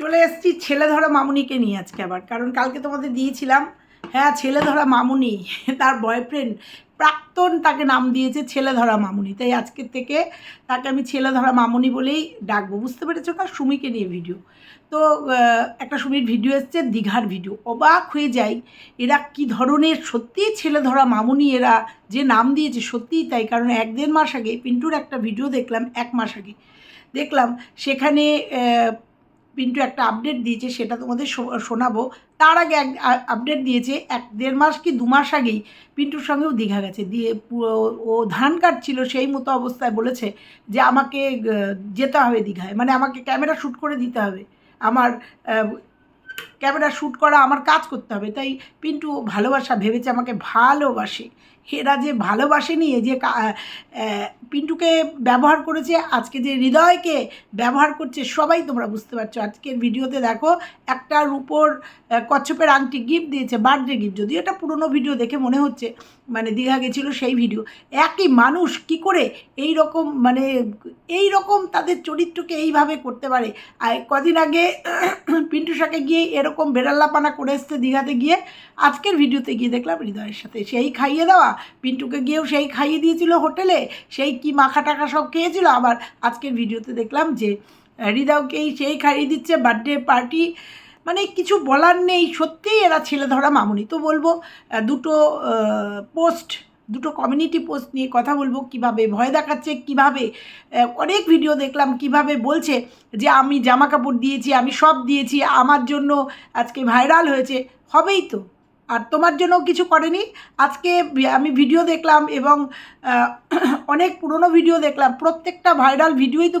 চলে এসেছি ছেলে ধরা মামুনিকে নিয়ে আজকে আবার। কারণ কালকে তোমাদের দিয়েছিলাম হ্যাঁ ছেলে ধরা মামুনি, তার বয়ফ্রেন্ড প্রাক্তন তাকে নাম দিয়েছে ছেলে ধরা মামুনি। তাই আজকের থেকে তাকে আমি ছেলে ধরা মামুনি বলেই ডাকবো। বুঝতে পেরেছ না সুমিকে নিয়ে ভিডিও তো একটা সুমির ভিডিও এসছে, দীঘার ভিডিও অবাক হয়ে যাই, এরা কি ধরনের সত্যিই ছেলে ধরা মামুনি এরা যে নাম দিয়েছে, সত্যিই তাই। কারণ এক দেড় মাস আগে, পিন্টুর একটা ভিডিও দেখলাম, এক মাস আগে। দেখলাম, সেখানে পিন্টু একটা আপডেট দিয়েছে, সেটা তোমাদের শোনাবো। তার আগে এক আপডেট দিয়েছে, এক দেড় মাস কি দু মাস আগেই পিন্টুর সঙ্গেও দীঘা গেছে। দিয়ে ও ধান কাটছিল সেই মতো অবস্থায় বলেছে যে আমাকে যেতে হবে দীঘায়। মানে আমাকে ক্যামেরা শ্যুট করে দিতে হবে। আমার ক্যামেরা শ্যুট করা আমার কাজ করতে হবে। তাই পিন্টু ভালোবাসা ভেবেছে আমাকে ভালোবাসে। এরা যে ভালোবাসে নিয়ে যে পিন্টুকে ব্যবহার করেছে, আজকে যে হৃদয়কে ব্যবহার করছে, সবাই তোমরা বুঝতে পারছ। আজকের ভিডিওতে দেখো, একটা রূপোর কচ্ছপের আংটি গিফট দিয়েছে বার্থডে গিফট যদি এটা পুরনো ভিডিও দেখে মনে হচ্ছে মানে দীঘা গেছিল সেই ভিডিও। একই মানুষ কি করে এই রকম মানে এই রকম তাদের চরিত্রকে এইভাবে করতে পারে? আর কদিন আগে পিন্টু সাথে গিয়ে এরকম বেড়াল্লাপানা করে এসছে দীঘাতে গিয়ে, আজকের ভিডিওতে গিয়ে দেখলাম হৃদয়ের সাথে সেই খাইয়ে দেওয়া। পিন্টুকে গিয়েও সেই খাইয়ে দিয়েছিল হোটেলে, সেই কি মাখা টাকা সব খেয়েছিল। আবার আজকের ভিডিওতে দেখলাম যে, হৃদয়কেই সেই খাইয়ে দিচ্ছে বার্থডে পার্টি মানে কিছু বলার নেই, সত্যিই এরা ছেলে ধরা মামুনি। তো বলব দুটো পোস্ট দুটো কমিউনিটি পোস্ট নিয়ে কথা বলব কীভাবে, ভয় দেখাচ্ছে কীভাবে অনেক ভিডিও দেখলাম কীভাবে বলছে যে আমি জামা কাপড় দিয়েছি, আমি সব দিয়েছি, আমার জন্য আজকে ভাইরাল হয়েছে। হবেই তো। আর তোমার জন্য কিছু করেনি। আজকে আমি ভিডিও দেখলাম এবং অনেক পুরনো ভিডিও দেখলাম। প্রত্যেকটা ভাইরাল ভিডিওই তো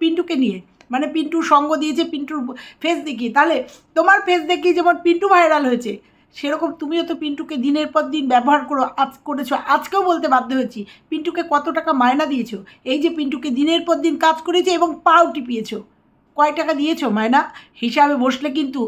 পিন্টুকে নিয়ে। মানে পিন্টুর সঙ্গ দিয়েছে, পিন্টুর ফেস দেখিয়ে। তাহলে তোমার ফেস দেখিয়ে যেমন পিন্টু ভাইরাল হয়েছে সেরকম তুমিও তো পিন্টুকে দিনের পর দিন ব্যবহার করো, আজ করেছ, আজকেও বলতে বাধ্য হয়েছি। পিন্টুকে কত টাকা মায়না দিয়েছ? এই যে পিন্টুকে দিনের পর দিন কাজ করেছে এবং পাও টিপিয়েছো। কয় টাকা দিয়েছ মায়না? হিসাবে বসলে কিন্তু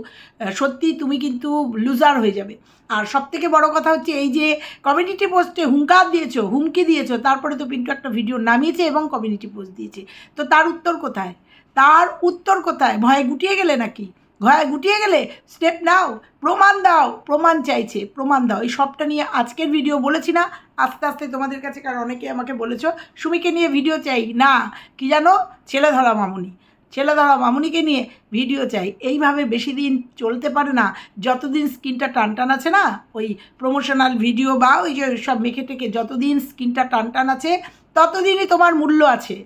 সত্যি তুমি কিন্তু লুজার হয়ে যাবে। আর সব থেকে বড় কথা হচ্ছে এই যে কমিউনিটি পোস্টে হুঙ্কার দিয়েছ, হুমকি দিয়েছ, তারপরে তো পিন্টু একটা ভিডিও নামিয়েছে এবং কমিউনিটি পোস্ট দিয়েছে। তো তার উত্তর কোথায়? তার উত্তর কোথায়? ভয়ে গুটিয়ে গেলে নাকি? ভয়ে গুটিয়ে গেলে স্টেপ নাও, প্রমাণ দাও, প্রমাণ চাইছে, প্রমাণ দাও। এই সবটা নিয়ে আজকের ভিডিও বলেছি না, আস্তে আস্তে তোমাদের কাছে কারণ অনেকে আমাকে বলেছ, সুমিকে নিয়ে ভিডিও চাই। না, কি জানো? ছেলে ধরা মামুনি। ছেলে ধরা মামুনিকে নিয়ে ভিডিও চাই। এইভাবে বেশি দিন চলতে পারে না। যতদিন স্কিনটা টান টান আছে না, ওই প্রমোশনাল ভিডিও বা ওই যে সব মেখে টেকে যতদিন স্কিনটা টান টান আছে, ততদিনই তোমার মূল্য আছে।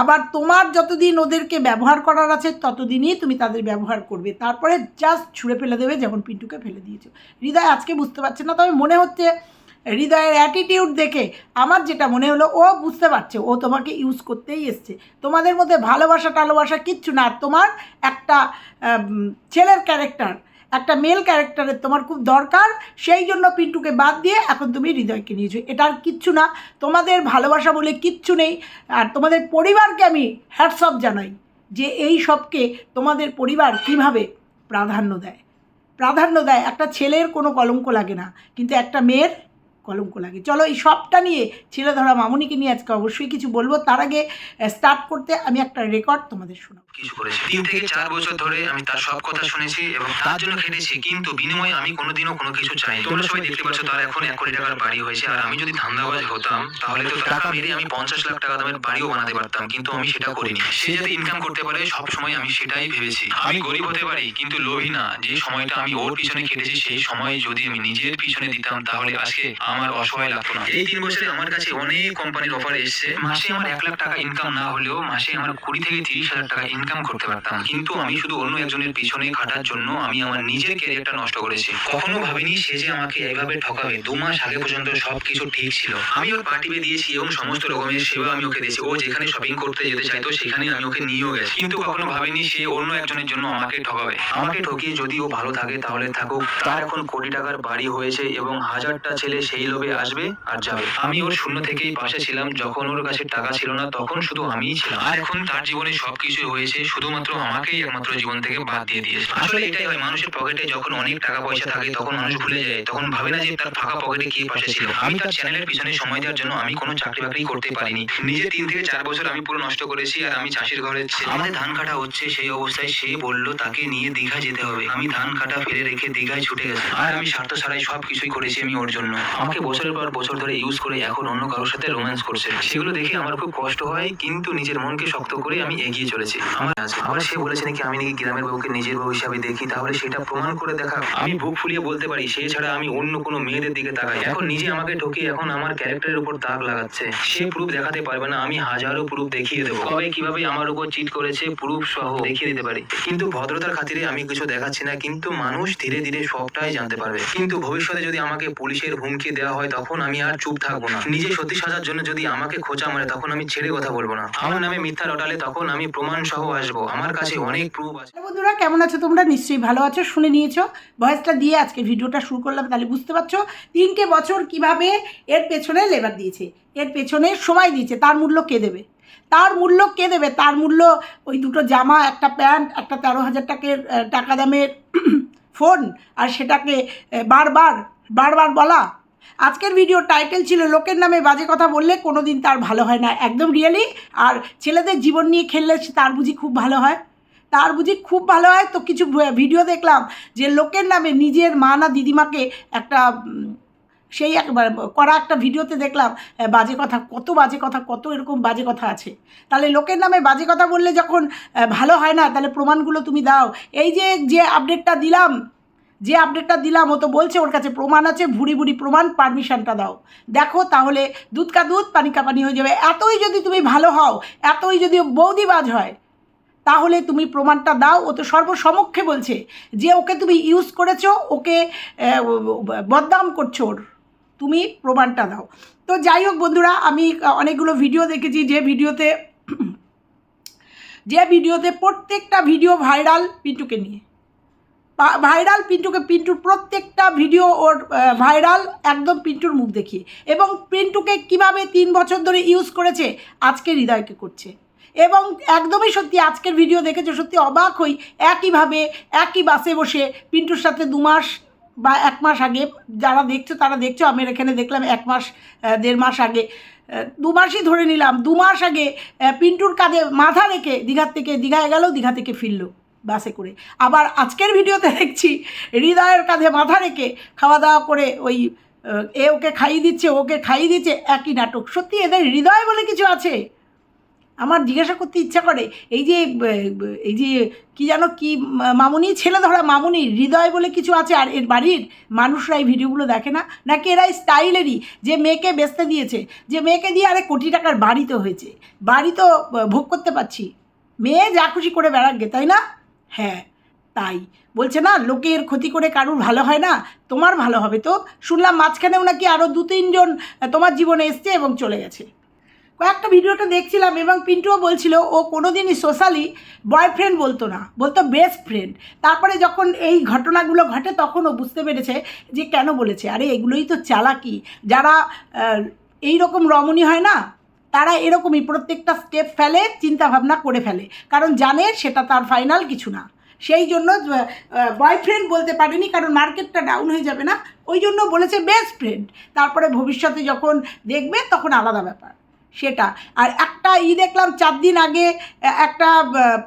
আবার তোমার যতদিন ওদেরকে ব্যবহার করার আছে, ততদিনই তুমি তাদের ব্যবহার করবে। তারপরে জাস্ট ছুঁড়ে ফেলে দেবে যেমন পিন্টুকে ফেলে দিয়েছ। হৃদয় আজকে বুঝতে পারছে না, তবে মনে হচ্ছে হৃদয়ের অ্যাটিটিউড দেখে আমার যেটা মনে হলো, ও বুঝতে পারছে, ও তোমাকে ইউজ করতেই এসছে। তোমাদের মধ্যে ভালোবাসা টালোবাসা কিচ্ছু না তোমার একটা ছেলের ক্যারেক্টার একটা মেল ক্যারেক্টারের তোমার খুব দরকার, সেই জন্য পিন্টুকে বাদ দিয়ে এখন তুমি হৃদয়কে নিয়েছো। এটা আর কিচ্ছু না, তোমাদের ভালোবাসা বলে কিচ্ছু নেই, আর তোমাদের পরিবারকে আমি হ্যাটসঅপ জানাই যে এই সবকে তোমাদের পরিবার কীভাবে প্রাধান্য দেয়। প্রাধান্য দেয়, একটা ছেলের কোনো কলঙ্ক লাগে না, কিন্তু একটা মেয়ের কলঙ্ক লাগে। চলো এই সবটা নিয়ে ছেলে ধরা মামুনিকে নিয়ে আজকে অবশ্যই কিছু বলব। তার আগে স্টার্ট করতে আমি একটা রেকর্ড তোমাদের শোনাবো। কিছু তিন থেকে চার বছর ধরে আমি তার সব কথা শুনেছি এবং তার জন্য খেটেছি, কিন্তু বিনিময়ে আমি কোনোদিনও কোনো কিছু চাই তোমরা সবাই দেখতে পাচ্ছ তার এখন এক কোটি টাকার বাড়ি হয়েছে, আর আমি যদি ধান্দাবাজ হতাম, তাহলে তো টাকা মেরে আমি পঞ্চাশ লাখ টাকা দামের বাড়িও বানাতে পারতাম, কিন্তু আমি সেটা করিনি। সে যাতে ইনকাম করতে পারে, সব সময় আমি সেটাই ভেবেছি। আমি গরিব হতে পারি, কিন্তু লোভী না। যে সময়টা আমি ওর পিছনে খেটেছি, সেই সময় যদি আমি নিজের পিছনে দিতাম, তাহলে আজকে আমার অসহায় লাগতো না। এই তিন বছরে আমার কাছে অনেক কোম্পানির অফার এসেছে। মাসে আমার এক লাখ টাকা ইনকাম না হলেও মাসে আমার কুড়ি থেকে তিরিশ হাজার টাকা ইনকাম করতে পারতাম। কিন্তু আমি শুধু অন্য একজনের পিছনে খাটার জন্য আমি আমার নিজের ক্যারিয়ারটা নষ্ট করেছি। কখনো ভাবিনি সে যে আমাকে এইভাবে ঠকাবে। দু মাস আগে পর্যন্ত সবকিছু ঠিক ছিল। আমি ওর পার্টি দিয়েছি এবং সমস্ত রকমের সেবা আমি ওকে দিয়েছি। ও যেখানে শপিং করতে যেতে চাইতো সেখানে আমি ওকে নিয়েও গেছি। কিন্তু কখনো ভাবিনি সে অন্য একজনের জন্য আমাকে ঠকাবে। আমাকে ঠকিয়ে যদি ও ভালো থাকে তাহলে থাকুক। তার এখন কোটি টাকার বাড়ি হয়েছে এবং হাজারটা ছেলে সেই এই লোভে আসবে আর যাবে। আমি ওর শূন্য থেকেই পাশে ছিলাম, যখন ওর কাছে টাকা ছিল না, তখন শুধু আমিই ছিলাম। আর এখন তার জীবনে সবকিছু হয়েছে, শুধুমাত্র আমাকেই একমাত্র জীবন থেকে বাদ দিয়ে দিয়েছে আসলে এটাই হয়, মানুষের পকেটে যখন অনেক টাকা পয়সা থাকে, তখন মানুষ ভুলে যায়, তখন ভাবে না যে তার ফাঁকা পকেটে কে পাশে ছিল। আমি তার চ্যানেলের পিছনে সময় দেওয়ার জন্য আমি কোনো চাকরি বাকরি করতে পারিনি। নিজে তিন থেকে চার বছর আমি পুরো নষ্ট করেছি আর আমি চাষির ঘরে আমাদের ধান কাটা হচ্ছে, সেই অবস্থায় সে বলল, তাকে নিয়ে দীঘা যেতে হবে। আমি ধান কাটা ফেলে রেখে দীঘায় ছুটে গেছি আর আমি স্বার্থ ছাড়াই সব কিছুই করেছি আমি ওর জন্য। আমাকে বছরের পর বছর ধরে ইউজ করে এখন অন্য কারোর সাথে রোম্যান্স করছে। সেগুলো দেখে আমার খুব কষ্ট হয়, কিন্তু নিজের মনকে শক্ত করে আমি এগিয়ে চলেছি। আমার আবার সে বলেছে নাকি আমি নাকি গ্রামের বউকে নিজের বউ হিসাবে দেখি, তাহলে সেটা প্রমাণ করে দেখা। আমি বুক ফুলিয়ে বলতে পারি, সে ছাড়া আমি অন্য কোনো মেয়েদের দিকে তাকাই। এখন নিজে আমাকে ঠকিয়ে এখন আমার ক্যারেক্টারের উপর দাগ লাগাচ্ছে। সে প্রুফ দেখাতে পারবে না, আমি হাজারো প্রুফ দেখিয়ে দেবো। কবে কীভাবে আমার উপর চিট করেছে প্রুফ সহ দেখিয়ে দিতে পারি। কিন্তু ভদ্রতার খাতিরে আমি কিছু দেখাচ্ছি না, কিন্তু মানুষ ধীরে ধীরে সবটাই জানতে পারবে। কিন্তু ভবিষ্যতে যদি আমাকে পুলিশের হুমকি দেওয়া হয় তখন আমি আর চুপ থাকব না। নিজে সত্যি সাজার জন্য যদি আমাকে খোঁচা মারে, তখন আমি ছেড়ে কথা বলব না। আমার নামে মিথ্যা রটালে তখন আমি প্রমাণ সহ আসব। আমার কাছে অনেক প্রুফ আছে। বন্ধুরা, কেমন আছো তোমরা? নিশ্চয়ই ভালো আছো, শুনে নিয়েছো। ভয়েসটা দিয়ে আজকে ভিডিওটা শুরু করলাম, তাহলে বুঝতে পারছ তিনটে বছর কীভাবে এর পেছনে লেবার দিয়েছে। এর পেছনে সময় দিয়েছে, তার মূল্য কে দেবে? তার মূল্য কে দেবে? তার মূল্য ওই দুটো জামা, একটা প্যান্ট, একটা তেরো হাজার টাকার টাকা দামের ফোন আর সেটাকে বারবার বারবার বলা আজকের ভিডিও টাইটেল ছিল লোকের নামে বাজে কথা বললে কোনো দিন তার ভালো হয় না। একদম রিয়েলি আর ছেলেদের জীবন নিয়ে খেললে তার বুঝি খুব ভালো হয়? তার বুঝি খুব ভালো হয়? তো কিছু ভিডিও দেখলাম যে লোকের নামে নিজের মা না দিদিমাকে একটা সেই একবার করা একটা ভিডিওতে দেখলাম বাজে কথা, কত বাজে কথা, কত এরকম বাজে কথা আছে। তাহলে লোকের নামে বাজে কথা বললে যখন ভালো হয় না, তাহলে প্রমাণগুলো তুমি দাও। এই যে যে আপডেটটা দিলাম যে আপডেটটা দিলাম, ও তো বলছে ওর কাছে প্রমাণ আছে, ভুড়ি ভুড়ি প্রমাণ পারমিশনটা দাও। দেখো তাহলে দুধ কা দুধ, পানি কা পানি হয়ে যাবে। এতই যদি তুমি ভালো হও, এতই যদি বৌদিবাজ হয়, তাহলে তুমি প্রমাণটা দাও। ও তো সর্বসমক্ষে বলছে যে ওকে তুমি ইউজ করেছ, ওকে বদনাম করছ ওর। তুমি প্রমাণটা দাও। তো যাই হোক বন্ধুরা, আমি অনেকগুলো ভিডিও দেখেছি, যে ভিডিওতে যে ভিডিওতে প্রত্যেকটা ভিডিও ভাইরাল পিন্টুকে নিয়ে। ভাইরাল পিন্টুকে, পিন্টুর প্রত্যেকটা ভিডিও ওর ভাইরাল একদম পিন্টুর মুখ দেখিয়ে। এবং পিন্টুকে কীভাবে তিন বছর ধরে ইউজ করেছে, আজকে হৃদয়কে করছে। এবং একদমই সত্যি আজকের ভিডিও দেখেছ, সত্যি অবাক হই একইভাবে একই বাসে বসে পিন্টুর সাথে দু মাস বা এক মাস আগে যারা দেখছ, তারা দেখছ, আমি এখানে দেখলাম এক মাস দেড় মাস আগে দু মাসই ধরে নিলাম, দু মাস আগে পিন্টুর কাঁধে মাথা রেখে দীঘার থেকে, দীঘায় গেল, দীঘা থেকে ফিরলো। বাসে করে। আবার আজকের ভিডিওতে দেখছি, হৃদয়ের কাঁধে মাথা রেখে খাওয়া দাওয়া করে ওই এ ওকে খাইয়ে দিচ্ছে, ওকে খাইয়ে দিচ্ছে একই নাটক। সত্যি এদের হৃদয় বলে কিছু আছে? আমার জিজ্ঞাসা করতে ইচ্ছা করে, এই যে এই যে, কি যেন কি মামুনি, ছেলে ধরা মামুনি, হৃদয় বলে কিছু আছে? আর এর বাড়ির মানুষরা এই ভিডিওগুলো দেখে না? নাকি এরা স্টাইলেরই? যে মেয়েকে বেচতে দিয়েছে, যে মেয়েকে দিয়ে আরে কোটি টাকার বাড়ি তো হয়েছে। বাড়ি তো ভোগ করতে পারছি। মেয়ে যা খুশি করে বেড়াকগে তাই না? হ্যাঁ তাই। বলছে না লোকের ক্ষতি করে কারুর ভালো হয় না? তোমার ভালো হবে তো? শুনলাম মাঝখানেও নাকি আরও দু তিনজন তোমার জীবনে এসছে এবং চলে গেছে। কয়েকটা ভিডিওটা দেখছিলাম এবং পিন্টুও বলছিল, ও কোনোদিনই সোশ্যালি বয়ফ্রেন্ড বলতো না, বলতো বেস্ট ফ্রেন্ড। তারপরে যখন এই ঘটনাগুলো ঘটে তখন ও বুঝতে পেরেছে যে কেন বলেছে। আরে, এগুলোই তো চালাকি। যারা এই রকম রমণী হয় না তারা এরকমই প্রত্যেকটা স্টেপ ফেলে চিন্তা ভাবনা করে ফেলে। কারণ জানে সেটা তার ফাইনাল কিছু না। সেই জন্য বয়ফ্রেন্ড বলতে পারেনি, কারণ মার্কেটটা ডাউন হয়ে যাবে না। ওই জন্য বলেছে বেস্ট ফ্রেন্ড তারপরে ভবিষ্যতে যখন দেখবে, তখন আলাদা ব্যাপার। সেটা। আর একটা ই দেখলাম, চার দিন আগে একটা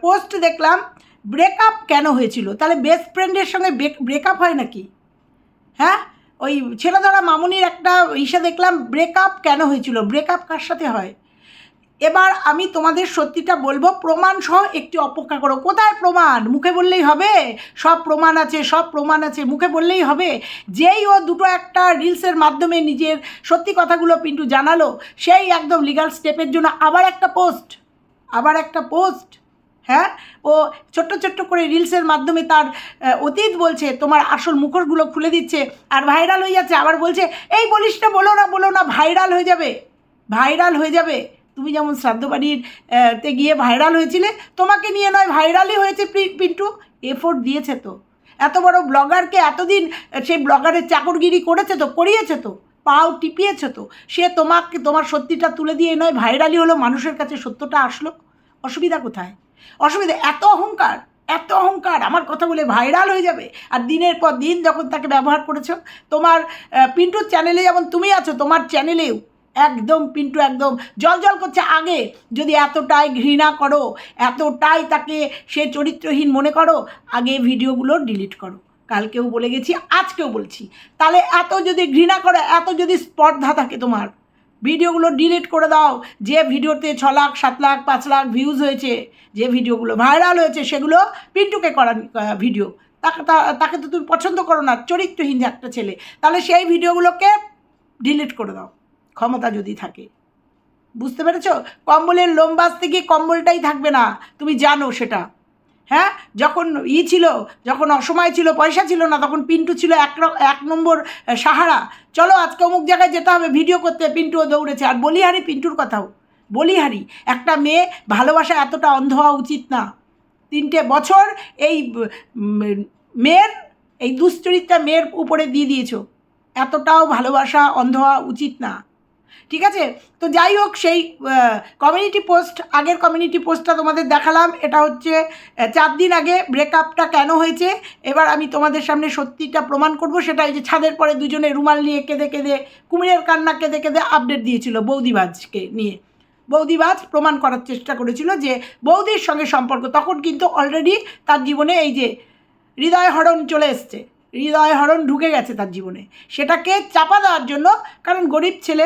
পোস্ট দেখলাম ব্রেকআপ কেন হয়েছিল? তাহলে বেস্ট ফ্রেন্ডের সঙ্গে ব্রেকআপ হয় নাকি? হ্যাঁ? ওই ছেলে ধরা মামুনির একটা ইসে দেখলাম ব্রেকআপ কেন হয়েছিল? ব্রেকআপ কার সাথে হয়? এবার আমি তোমাদের সত্যিটা বলব, প্রমাণ সহ একটি অপেক্ষা করো। কোথায় প্রমাণ? মুখে বললেই হবে? সব প্রমাণ আছে, সব প্রমাণ আছে, মুখে বললেই হবে? যেই ও দুটো একটা রিলসের মাধ্যমে নিজের সত্যি কথাগুলো পিন্টু জানালো, সেই একদম লিগাল স্টেপের জন্য আবার একটা পোস্ট আবার একটা পোস্ট হ্যাঁ? ও ছোট্ট ছোট্ট করে রিলসের মাধ্যমে তার অতীত বলছে, তোমার আসল মুখরগুলো খুলে দিচ্ছে আর ভাইরাল হয়ে যাচ্ছে। আবার বলছে, এই বলিস না বলো না বলো না ভাইরাল হয়ে যাবে ভাইরাল হয়ে যাবে। তুমি যেমন শ্রাদ্ধ বাড়ির তে গিয়ে ভাইরাল হয়েছিলে, তোমাকে নিয়ে নয় ভাইরালই হয়েছে পিন্টু। এফোর্ট দিয়েছে তো। এত বড় ব্লগারকে এতদিন সেই ব্লগারের চাকরগিরি করেছে তো, করিয়েছে তো, পাও টিপিয়েছো তো। সে তোমাকে, তোমার সত্যিটা তুলে দিয়ে নয় ভাইরালি হলো, মানুষের কাছে সত্যটা আসলো। অসুবিধা কোথায়? অসুবিধা, এত অহংকার এত অহংকার, আমার কথা বলে ভাইরাল হয়ে যাবে। আর দিনের পর দিন যখন তাকে ব্যবহার করেছ, তোমার পিন্টুর চ্যানেলে যেমন তুমি আছো, তোমার চ্যানেলেও একদম পিন্টু একদম জল জল করছে আগে। যদি এতটাই ঘৃণা করো, এতটাই তাকে সে চরিত্রহীন মনে করো, আগে ভিডিওগুলো ডিলিট করো। কালকেও বলে গেছি, আজকেও বলছি। তাহলে এত যদি ঘৃণা করো, এত যদি স্পর্ধা থাকে তোমার ভিডিওগুলো ডিলিট করে দাও। যে ভিডিওতে ছ লাখ, সাত লাখ, পাঁচ লাখ ভিউজ হয়েছে, যে ভিডিওগুলো ভাইরাল হয়েছে, সেগুলো পিন্টুকে করা ভিডিও তাকে তাকে তো তুমি পছন্দ করো না, চরিত্রহীন একটা ছেলে। তাহলে সেই ভিডিওগুলোকে ডিলিট করে দাও, ক্ষমতা যদি থাকে। বুঝতে পেরেছ? কম্বলের লোম বাঁচতে গিয়ে কম্বলটাই থাকবে না, তুমি জানো সেটা। হ্যাঁ? যখন ই ছিল, যখন অসময় ছিল, পয়সা ছিল না, তখন পিন্টু ছিল এক এক নম্বর সাহারা। চলো, আজকে অমুক জায়গায় যেতে হবে, ভিডিও করতে। পিন্টুও দৌড়েছে। আর বলিহারি, পিন্টুর কথাও। বলিহারি, একটা মেয়ে, ভালোবাসা এতটা অন্ধ হওয়া উচিত না। তিনটে বছর এই মেয়ের, এই দুশ্চরিত্রা মেয়ের উপরে দিয়ে দিয়েছ। এতটাও ভালোবাসা অন্ধ হওয়া উচিত না। ঠিক আছে? তো যাই হোক, সেই কমিউনিটি পোস্ট আগের কমিউনিটি পোস্টটা তোমাদের দেখালাম। এটা হচ্ছে চার দিন আগে ব্রেকআপটা কেন হয়েছে? এবার আমি তোমাদের সামনে সত্যিটা প্রমাণ করব। সেটা এই যে ছাদের পরে দুজনে রুমাল নিয়ে কেঁদে কেঁদে, কুমিরের কান্না কেঁদে কেঁদে আপডেট দিয়েছিল বৌদিবাজকে নিয়ে। বৌদিবাজ প্রমাণ করার চেষ্টা করেছিল যে বৌদির সঙ্গে সম্পর্ক, তখন কিন্তু অলরেডি তার জীবনে এই যে হৃদয় হরণ চলে এসছে। হৃদয় হরণ ঢুকে গেছে তার জীবনে। সেটাকে চাপা দেওয়ার জন্য, কারণ গরিব ছেলে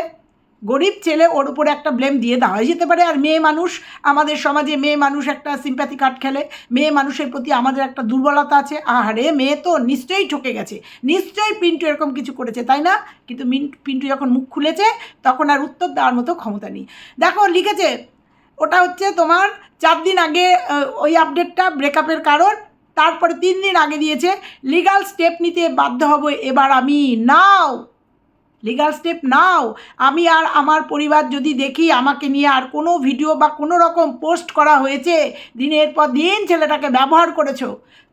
গরিব ছেলে ওর উপরে একটা ব্লেম দিয়ে দেওয়া যেতে পারে। আর মেয়ে মানুষ, আমাদের সমাজে মেয়ে মানুষ একটা সিম্প্যাথি কার্ড খেলে। মেয়ে মানুষের প্রতি আমাদের একটা দুর্বলতা আছে। আহারে, মেয়ে তো নিশ্চয়ই ঠকে গেছে। নিশ্চয়ই পিন্টু এরকম কিছু করেছে, তাই না? কিন্তু পিন্টু যখন মুখ খুলেছে, তখন আর উত্তর দেওয়ার মতো ক্ষমতা নেই। দেখো, লিখেছে, ওটা হচ্ছে তোমার চার দিন আগে ওই আপডেটটা ব্রেকআপের কারণ। তারপরে তিন দিন আগে দিয়েছে লিগাল স্টেপ নিতে বাধ্য হব এবার আমি নাও লিগাল স্টেপ নাও। আমি আর আমার পরিবার যদি দেখি আমাকে নিয়ে আর কোনো ভিডিও বা কোনো রকম পোস্ট করা হয়েছে, দিনের পর দিন ছেলেটাকে ব্যবহার করেছ,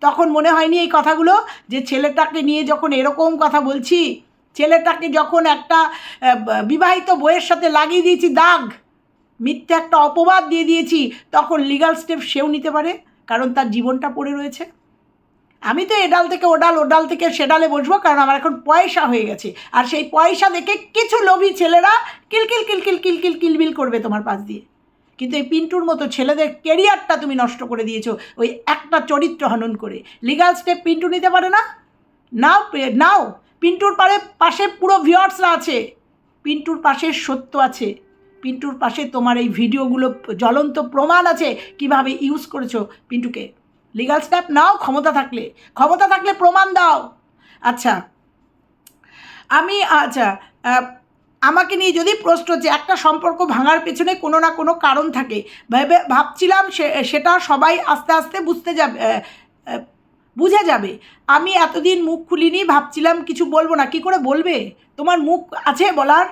তখন মনে হয়নি এই কথাগুলো যে ছেলেটাকে নিয়ে যখন এরকম কথা বলছি, ছেলেটাকে যখন একটা বিবাহিত বইয়ের সাথে লাগিয়ে দিয়েছি দাগ, মিথ্যে একটা অপবাদ দিয়ে দিয়েছি, তখন লিগাল স্টেপ সেও নিতে পারে, কারণ তার জীবনটা পড়ে রয়েছে। আমি তো এডাল থেকে ওডাল ওডাল থেকে সেডালে বসবো, কারণ আমার এখন পয়সা হয়ে গেছে। আর সেই পয়সা দেখে কিছু লোভী ছেলেরা কিলকিল কিলকিল কিলকিল কিলবিল করবে তোমার পাশ দিয়ে। কিন্তু এই পিন্টুর মতো ছেলেদের কেরিয়ারটা তুমি নষ্ট করে দিয়েছ ওই একটা চরিত্র হনন করে। লিগাল স্টেপ পিন্টু নিতে পারে না? নাও নাও। পিন্টুর পারে, পাশে পুরো ভিওয়ার্সরা আছে। পিন্টুর পাশে সত্য আছে। পিন্টুর পাশে তোমার এই ভিডিওগুলো জ্বলন্ত প্রমাণ আছে কীভাবে ইউজ করেছ পিন্টুকে। লিগাল স্টেপ নাও ক্ষমতা থাকলে। ক্ষমতা থাকলে প্রমাণ দাও। আচ্ছা আমি আচ্ছা আমাকে নিয়ে যদি প্রশ্ন যে একটা সম্পর্ক ভাঙার পেছনে কোনো না কোনো কারণ থাকে, ভেবে ভাবছিলাম সেটা সবাই আস্তে আস্তে বুঝতে যাবে বুঝে যাবে। আমি এতদিন মুখ খুলিনি, ভাবছিলাম কিছু বলব না। কি করে বলবে? তোমার মুখ আছে বলার?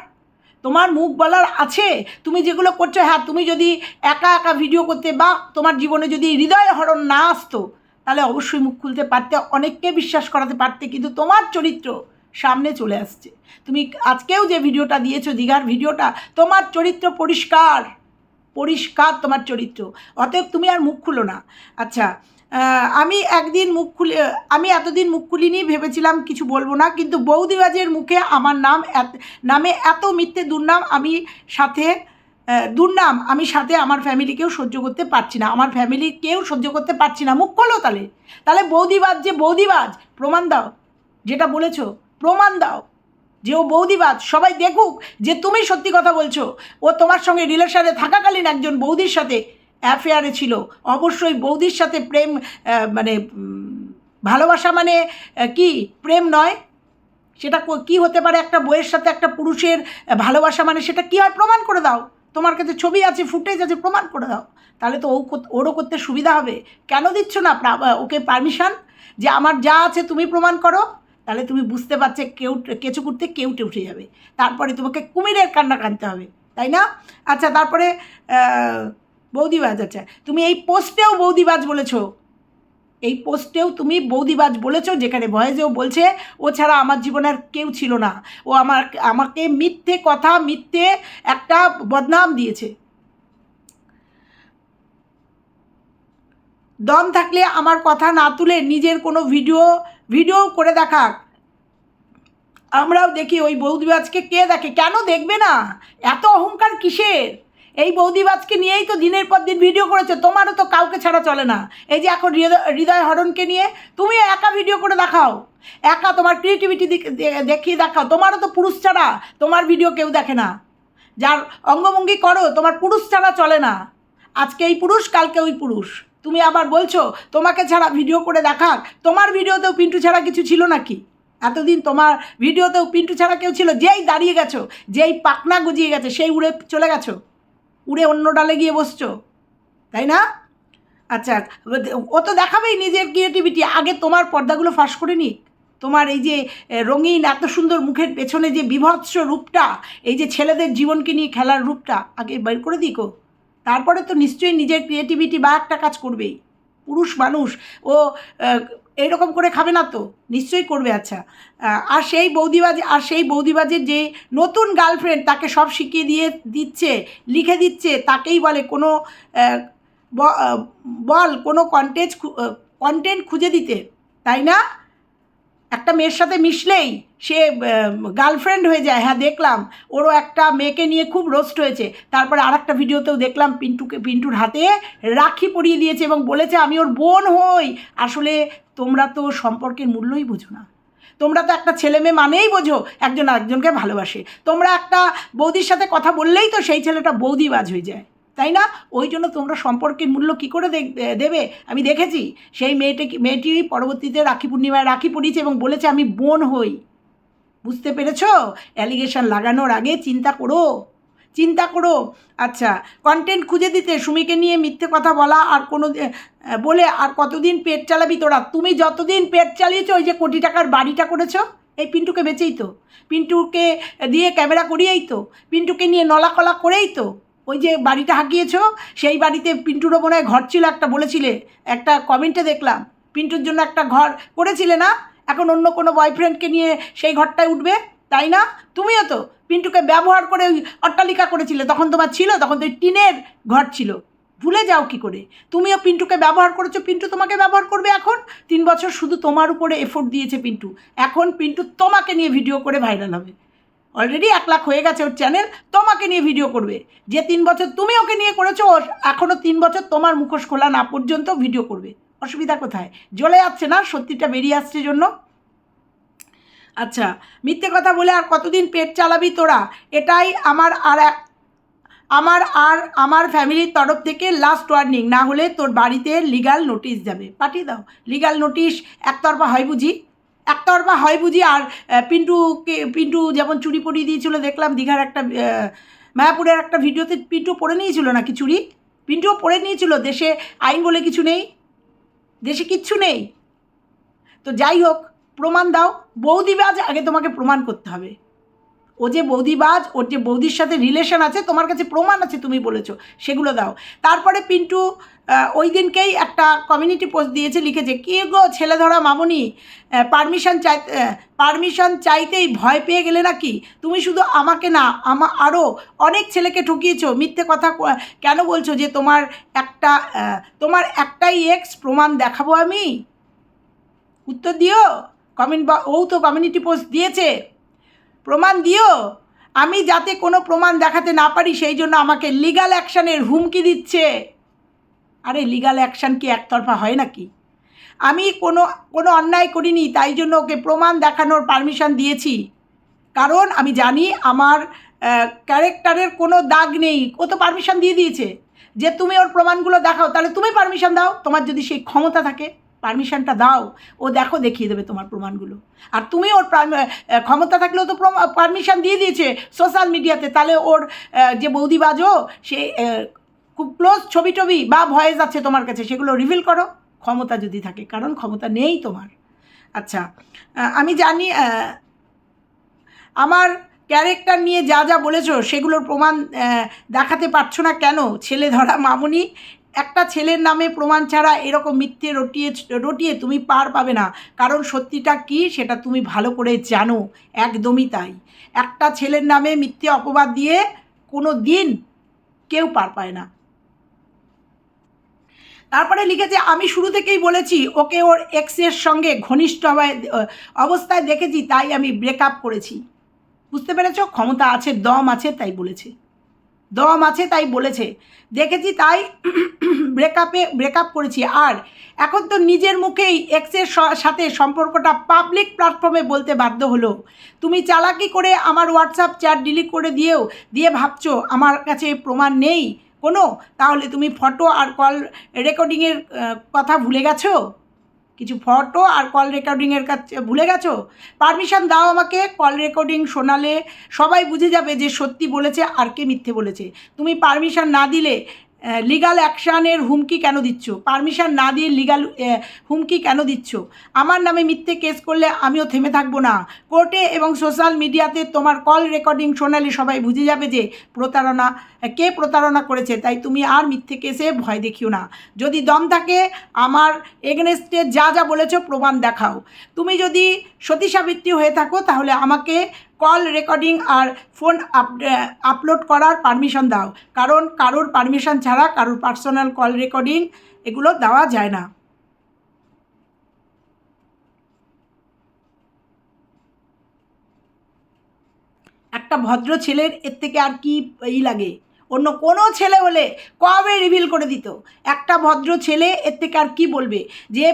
তোমার মুখ বলার আছে? তুমি যেগুলো করছ হ্যাঁ তুমি যদি একা একা ভিডিও করতে বা তোমার জীবনে যদি হৃদয় হরণ না আসতো, তাহলে অবশ্যই মুখ খুলতে পারতে, অনেককে বিশ্বাস করাতে পারতে, কিন্তু তোমার চরিত্র সামনে চলে আসছে। তুমি আজকেও যে ভিডিওটা দিয়েছ, দীঘার ভিডিওটা তোমার চরিত্র পরিষ্কার পরিষ্কার তোমার চরিত্র। অতএব তুমি আর মুখ খুলো না। আচ্ছা আমি একদিন মুখ খুলে, আমি এতদিন মুখ খুলিনি, ভেবেছিলাম কিছু বলব না, কিন্তু বৌদিবাজের মুখে আমার নাম এত- নামে এত মিথ্যে দুর্নাম আমি সাথে দুর্নাম আমি সাথে আমার ফ্যামিলিকেও সহ্য করতে পারছি না। আমার ফ্যামিলি কেউ সহ্য করতে পারছি না। মুখ খোলো তাহলে। তাহলে বৌদিবাজ যে বৌদিবাজ, প্রমাণ দাও। যেটা বলেছ, প্রমাণ দাও। যে ও বৌদিবাজ, সবাই দেখুক যে তুমি সত্যি কথা বলছো। ও তোমার সঙ্গে রিলেশনে থাকাকালীন একজন বৌদির সাথে অ্যাফেয়ারে ছিল। অবশ্যই বৌদির সাথে প্রেম মানে ভালোবাসা মানে কি? প্রেম নয়। সেটা কো- হতে পারে একটা বইয়ের সাথে একটা পুরুষের ভালোবাসা মানে সেটা কি হয়? প্রমাণ করে দাও। তোমার কাছে ছবি আছে, ফুটেজ আছে, প্রমাণ করে দাও। তাহলে তো ও ওরও করতে সুবিধা হবে। কেন দিচ্ছ না? ওকে পারমিশন যে আমার যা আছে তুমি প্রমাণ করো। তাহলে তুমি বুঝতে পারছে কেউ, কেঁচু করতে কেউটে উঠে যাবে। তারপরে তোমাকে কুমিরের কান্না কানতে হবে। তাই না? আচ্ছা তারপরে বৌদিবাজ আচ্ছা তুমি এই পোস্টেও বৌদিবাজ বলেছ। এই পোস্টেও তুমি বৌদিবাজ বলেছ, যেখানে ভয়েসেও বলছে, ও ছাড়া আমার জীবনে আর কেউ ছিল না। ও আমার, আমাকে মিথ্যে কথা, মিথ্যে একটা বদনাম দিয়েছে। দম থাকলে আমার কথা না তুলে নিজের কোনো ভিডিও ভিডিও করে দেখাক। আমরাও দেখি ওই বৌদিবাজকে কে দেখে। কেন দেখবে না? এত অহংকার কিসের? এই বৌদিবাজকে নিয়েই তো দিনের পর দিন ভিডিও করেছে, তোমারও তো কাউকে ছাড়া চলে না। এই যে এখন হৃদয় হরণকে নিয়ে তুমি একা ভিডিও করে দেখাও। একা তোমার ক্রিয়েটিভিটি দেখিয়ে দেখাও। তোমারও তো পুরুষ ছাড়া তোমার ভিডিও কেউ দেখে না। যার অঙ্গভঙ্গি করো, তোমার পুরুষ ছাড়া চলে না। আজকে এই পুরুষ, কালকে ওই পুরুষ। তুমি আবার বলছো, তোমাকে ছাড়া ভিডিও করে দেখাক। তোমার ভিডিওতেও পিন্টু ছাড়া কিছু ছিল নাকি? এতদিন তোমার ভিডিওতেও পিন্টু ছাড়া কেউ ছিল? যেই দাঁড়িয়ে গেছো, যেই পাকনা গুজিয়ে গেছে, সেই উড়ে চলে গেছো? উড়ে অন্য ডালে গিয়ে বসছো, তাই না? আচ্ছা ও তো দেখাবেই নিজের ক্রিয়েটিভিটি আগে তোমার পর্দাগুলো ফাঁস করে নিক। তোমার এই যে রঙিন, এত সুন্দর মুখের পেছনে যে বিভৎস রূপটা, এই যে ছেলেদের জীবনকে নিয়ে খেলার রূপটা, আগে বের করে দিকো। তারপরে তো নিশ্চয়ই নিজের ক্রিয়েটিভিটি বা একটা কাজ করবেই। পুরুষ মানুষ, ও এইরকম করে খাবে না তো? নিশ্চয়ই করবে আচ্ছা। আর সেই বৌদিবাজে, আর সেই বৌদিবাজের যে নতুন গার্লফ্রেন্ড তাকে সব শিখিয়ে দিয়ে দিচ্ছে, লিখে দিচ্ছে, তাকেই বলে। কোনো বল, কোনো কন্টেন্ট কন্টেন্ট খুঁজে দিতে, তাই না? একটা মেয়ের সাথে মিশলেই সে গার্লফ্রেন্ড হয়ে যায় হ্যাঁ দেখলাম। ওরও একটা মেয়েকে নিয়ে খুব রোস্ট হয়েছে। তারপরে আর একটা ভিডিওতেও দেখলাম পিন্টুকে, পিন্টুর হাতে রাখি পরিয়ে দিয়েছে এবং বলেছে, আমি ওর বোন হই। আসলে তোমরা তো সম্পর্কের মূল্যই বোঝো না। তোমরা তো একটা ছেলে মেয়ে মানেই বোঝো, একজন আরেকজনকে ভালোবাসে। তোমরা একটা বৌদির সাথে কথা বললেই তো সেই ছেলেটা বৌদিবাজ হয়ে যায়। তাই না? ওই জন্য তোমরা সম্পর্কের মূল্য কী করে দেবে? আমি দেখেছি, সেই মেয়েটি মেয়েটি পরবর্তীতে রাখি পূর্ণিমায় রাখি পরিয়েছে এবং বলেছে, আমি বোন হই। বুঝতে পেরেছ? অ্যালিগেশন লাগানোর আগে চিন্তা করো। চিন্তা করো। আচ্ছা কন্টেন্ট খুঁজে দিতে সুমিকে নিয়ে মিথ্যে কথা বলা আর কোনো বলে আর কতদিন পেট চালাবি তোরা? তুমি যতদিন পেট চালিয়েছো ওই যে কোটি টাকার বাড়িটা করেছ? এই পিন্টুকে বেচেই তো। পিন্টুকে দিয়ে ক্যামেরা করিয়েই তো। পিন্টুকে নিয়ে নলাকলা করেই তো। ওই যে বাড়িটা হাঁকিয়েছো, সেই বাড়িতে পিন্টুরও মনে হয় ঘর ছিল একটা বলেছিলে। একটা কমেন্টে দেখলাম। পিন্টুর জন্য একটা ঘর করেছিলে না? এখন অন্য কোনো বয়ফ্রেন্ডকে নিয়ে সেই ঘরটায় উঠবে? তাই না? তুমিও তো পিন্টুকে ব্যবহার করে ওই অট্টালিকা করেছিলে, তখন তোমার ছিল, তখন তো ওই টিনের ঘর ছিল। ভুলে যাও কি করে? তুমিও পিন্টুকে ব্যবহার করেছ, পিন্টু তোমাকে ব্যবহার করবে এখন? তিন বছর শুধু তোমার উপরে এফোর্ট দিয়েছে পিন্টু। এখন পিন্টু তোমাকে নিয়ে ভিডিও করে ভাইরাল হবে। অলরেডি এক লাখ হয়ে গেছে ওর চ্যানেল তোমাকে নিয়ে ভিডিও করবে। যে তিন বছর তুমি ওকে নিয়ে করেছ এখনও তিন বছর তোমার মুখোশ খোলা না পর্যন্ত ভিডিও করবে। অসুবিধা কোথায়? জ্বলে যাচ্ছে না? সত্যিটা বেরিয়ে আসছে জন্য? আচ্ছা মিথ্যে কথা বলে আর কতদিন পেট চালাবি তোরা? এটাই আমার আর এক- আমার আর আমার ফ্যামিলির তরফ থেকে লাস্ট ওয়ার্নিং না হলে তোর বাড়িতে লিগাল নোটিশ যাবে। পাঠিয়ে দাও। লিগাল নোটিশ একতরফা হয় বুঝি? একতরফা হয় বুঝি আর পিন্টুকে, পিন্টু যেমন চুরি পরিয়ে দিয়েছিল, দেখলাম দীঘার একটা মায়াপুরের একটা ভিডিওতে পিন্টু পরে নিয়েছিল নাকি চুরি? পিন্টুও পরে নিয়েছিল। দেশে আইন বলে কিছু নেই? দেশে কিচ্ছু নেই। তো যাই হোক প্রমাণ দাও বৌদিবাজ আগে তোমাকে প্রমাণ করতে হবে। ও যে বৌদিবাজ ওর যে বৌদির সাথে রিলেশন আছে, তোমার কাছে প্রমাণ আছে তুমি বলেছ, সেগুলো দাও। তারপরে পিন্টু ওই দিনকেই একটা কমিউনিটি পোস্ট দিয়েছে, লিখেছে, কে গো ছেলে ধরা মামুনি পারমিশন চাই পারমিশন চাইতেই ভয় পেয়ে গেলে নাকি? তুমি শুধু আমাকে না, আমা আরও অনেক ছেলেকে ঠকিয়েছো, মিথ্যে কথা কেন বলছো যে তোমার একটা তোমার একটাই এক্স প্রমাণ দেখাবো আমি? উত্তর দিও? কমেন্ট বা ও তো কমিউনিটি পোস্ট দিয়েছে। প্রমাণ দিও। আমি যাতে কোনো প্রমাণ দেখাতে না পারি, সেই জন্য আমাকে লিগাল অ্যাকশানের হুমকি দিচ্ছে। আরে লিগাল অ্যাকশান কি একতরফা হয় নাকি? আমি কোনো কোনো অন্যায় করিনি, তাই জন্য ওকে প্রমাণ দেখানোর পারমিশন দিয়েছি। কারণ আমি জানি আমার ক্যারেক্টারের কোনো দাগ নেই। ও তো পারমিশন দিয়ে দিয়েছে যে, তুমি ওর প্রমাণগুলো দেখাও, তাহলে তুমি পারমিশন দাও। তোমার যদি সেই ক্ষমতা থাকে পারমিশনটা দাও, ও দেখো দেখিয়ে দেবে তোমার প্রমাণগুলো। আর তুমি ওর ক্ষমতা থাকলেও তো পারমিশন দিয়ে দিয়েছে সোশ্যাল মিডিয়াতে তাহলে ওর যে বৌদিবাজও সে খুব ক্লোজ ছবি টবি বা ভয়েস আছে তোমার কাছে, সেগুলো রিভিল করো। ক্ষমতা যদি থাকে, কারণ ক্ষমতা নেই তোমার। আচ্ছা আমি জানি আমার ক্যারেক্টার নিয়ে যা যা বলেছ, সেগুলোর প্রমাণ দেখাতে পারছ না কেন? ছেলে ধরা মামুনি একটা ছেলের নামে প্রমাণ ছাড়া এরকম মিথ্যে রটিয়ে রটিয়ে তুমি পার পাবে না। কারণ সত্যিটা কি সেটা তুমি ভালো করে জানো। একদমই তাই। একটা ছেলের নামে মিথ্যে অপবাদ দিয়ে কোনো দিন কেউ পার পায় না। তারপরে লিখেছে, আমি শুরু থেকেই বলেছি, ওকে ওর এক্সের সঙ্গে ঘনিষ্ঠ অবস্থায় দেখেছি, তাই আমি ব্রেকআপ করেছি। বুঝতে পেরেছ? ক্ষমতা আছে, দম আছে, তাই বলেছে। দম আছে তাই বলেছে। দেখেছি তাই ব্রেকআপে ব্রেকআপ করেছি। আর এখন তো নিজের মুখেই এক্সের সাথে সম্পর্কটা পাবলিক প্ল্যাটফর্মে বলতে বাধ্য হলো। তুমি চালাকি করে আমার হোয়াটসঅ্যাপ চ্যাট ডিলিট করে দিয়েও, দিয়ে ভাবছ আমার কাছে প্রমাণ নেই? কোনো? তাহলে তুমি ফটো আর কল রেকর্ডিংয়ের কথা ভুলে গেছো? কিছু ফটো আর কল রেকর্ডিংয়ের কাছে ভুলে গেছো? পারমিশন দাও আমাকে কল রেকর্ডিং শোনালে সবাই বুঝে যাবে যে সত্যি বলেছে আর কে মিথ্যে বলেছে। তুমি পারমিশন না দিলে লিগাল অ্যাকশানের হুমকি কেন দিচ্ছ? পারমিশন না দিয়ে লিগাল হুমকি কেন দিচ্ছ? আমার নামে মিথ্যে কেস করলে আমিও থেমে থাকব না। কোর্টে এবং সোশ্যাল মিডিয়াতে তোমার কল রেকর্ডিং শোনালে সবাই বুঝে যাবে যে প্রতারণা কে প্রতারণা করেছে, তাই তুমি আর মিথ্যে কেসে ভয় দেখিও না। যদি দম থাকে, আমার এগেনস্টে যা যা বলেছ প্রমাণ দেখাও। তুমি যদি সতী সাবিত্রী হয়ে থাকো, তাহলে আমাকে কল রেকর্ডিং আর ফোন আপলোড করার পারমিশন দাও। কারণ কারোর পারমিশন ছাড়া কারোর পার্সোনাল কল রেকর্ডিং এগুলো দেওয়া যায় না। একটা ভদ্র ছেলের এর থেকে আর কি ই লাগে? অন্য কোনো ছেলে হলে কবে রিভিল করে দিত? একটা ভদ্র ছেলে, এর থেকে আর কি বলবে? যে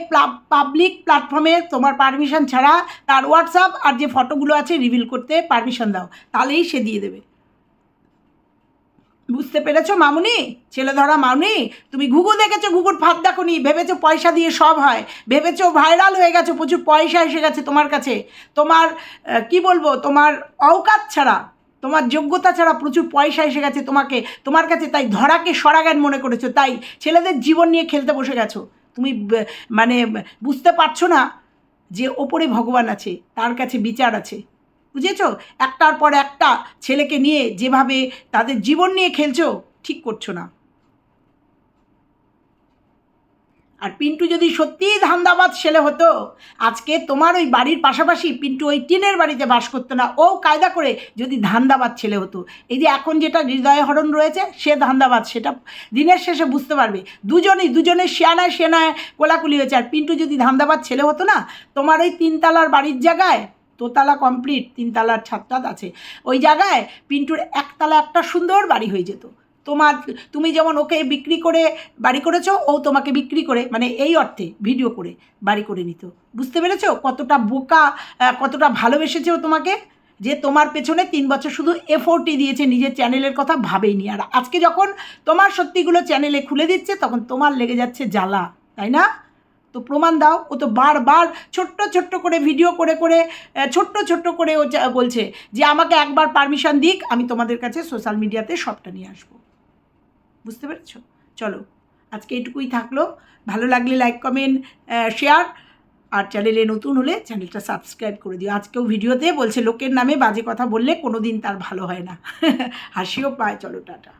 পাবলিক প্ল্যাটফর্মে তোমার পারমিশন ছাড়া তার হোয়াটসঅ্যাপ আর যে ফটোগুলো আছে রিভিল করতে পারমিশন দাও, তাহলেই সে দিয়ে দেবে। বুঝতে পেরেছ মামুনি? ছেলে ধরা মামুনি? তুমি ঘুঘু দেখেছ, ঘুঘুর ফাঁদ দেখোনি? ভেবেছো পয়সা দিয়ে সব হয়? ভেবেছো ভাইরাল হয়ে গেছো, প্রচুর পয়সা এসে গেছে তোমার কাছে? তোমার কি বলব? তোমার অওকাত ছাড়া তোমার যোগ্যতা ছাড়া প্রচুর পয়সা এসে গেছে তোমাকে। তোমার কাছে তাই ধরাকে সরাগান মনে করেছ, তাই ছেলেদের জীবন নিয়ে খেলতে বসে গেছো। তুমি মানে বুঝতে পারছ না যে ওপরে ভগবান আছে, তার কাছে বিচার আছে। বুঝেছ? একটার পর একটা ছেলেকে নিয়ে যেভাবে তাদের জীবন নিয়ে খেলছো, ঠিক করছ না। আর পিন্টু যদি সত্যিই ধান্দাবাদ ছেলে হতো, আজকে তোমার ওই বাড়ির পাশাপাশি পিন্টু ওই টিনের বাড়িতে বাস করতো না, ও কায়দা করে যদি ধান্দাবাদ ছেলে হতো। এই যে এখন যেটা হৃদয়হরণ রয়েছে, সে ধান্দাবাদ, সেটা দিনের শেষে বুঝতে পারবে। দুজনেই, দুজনের শেয়ানায় শেয়ানায় কোলাকুলি হয়েছে। আর পিন্টু যদি ধান্দাবাদ ছেলে হতো না, তোমার ওই তিনতলার বাড়ির জায়গায় দোতলা কমপ্লিট তিনতলার ছাদটাত আছে, ওই জায়গায় পিন্টুর একতলা একটা সুন্দর বাড়ি হয়ে যেত। তোমার, তুমি যেমন ওকে বিক্রি করে বাড়ি করেছ, ও তোমাকে বিক্রি করে মানে এই অর্থে ভিডিও করে বাড়ি করে নিত। বুঝতে পেরেছ? কতটা বোকা কতটা ভালোবেসেছে ও তোমাকে? যে তোমার পেছনে তিন বছর শুধু এফোর্টই দিয়েছে নিজের চ্যানেলের কথা ভাবেইনি আর আজকে যখন তোমার সত্যিগুলো চ্যানেলে খুলে দিচ্ছে, তখন তোমার লেগে যাচ্ছে জ্বালা, তাই না? তো প্রমাণ দাও, ও তো বারবার ছোট্ট ছোট্ট করে ভিডিও করে করে ছোট্ট ছোট্ট করে ও বলছে যে, আমাকে একবার পারমিশন দিক, আমি তোমাদের কাছে সোশ্যাল মিডিয়াতে সবটা নিয়ে আসব। বুঝতে পেরেছ? চলো, আজকে এটুকুই থাকল। ভালো লাগলে লাইক কমেন্ট শেয়ার আর চ্যানেলে নতুন হলে চ্যানেলটা সাবস্ক্রাইব করে দিও। আজকেও ভিডিওতে বলছে, লোকের নামে বাজে কথা বললে কোনো দিন তার ভালো হয় না। হাসিও পায়। চলো, টাটা।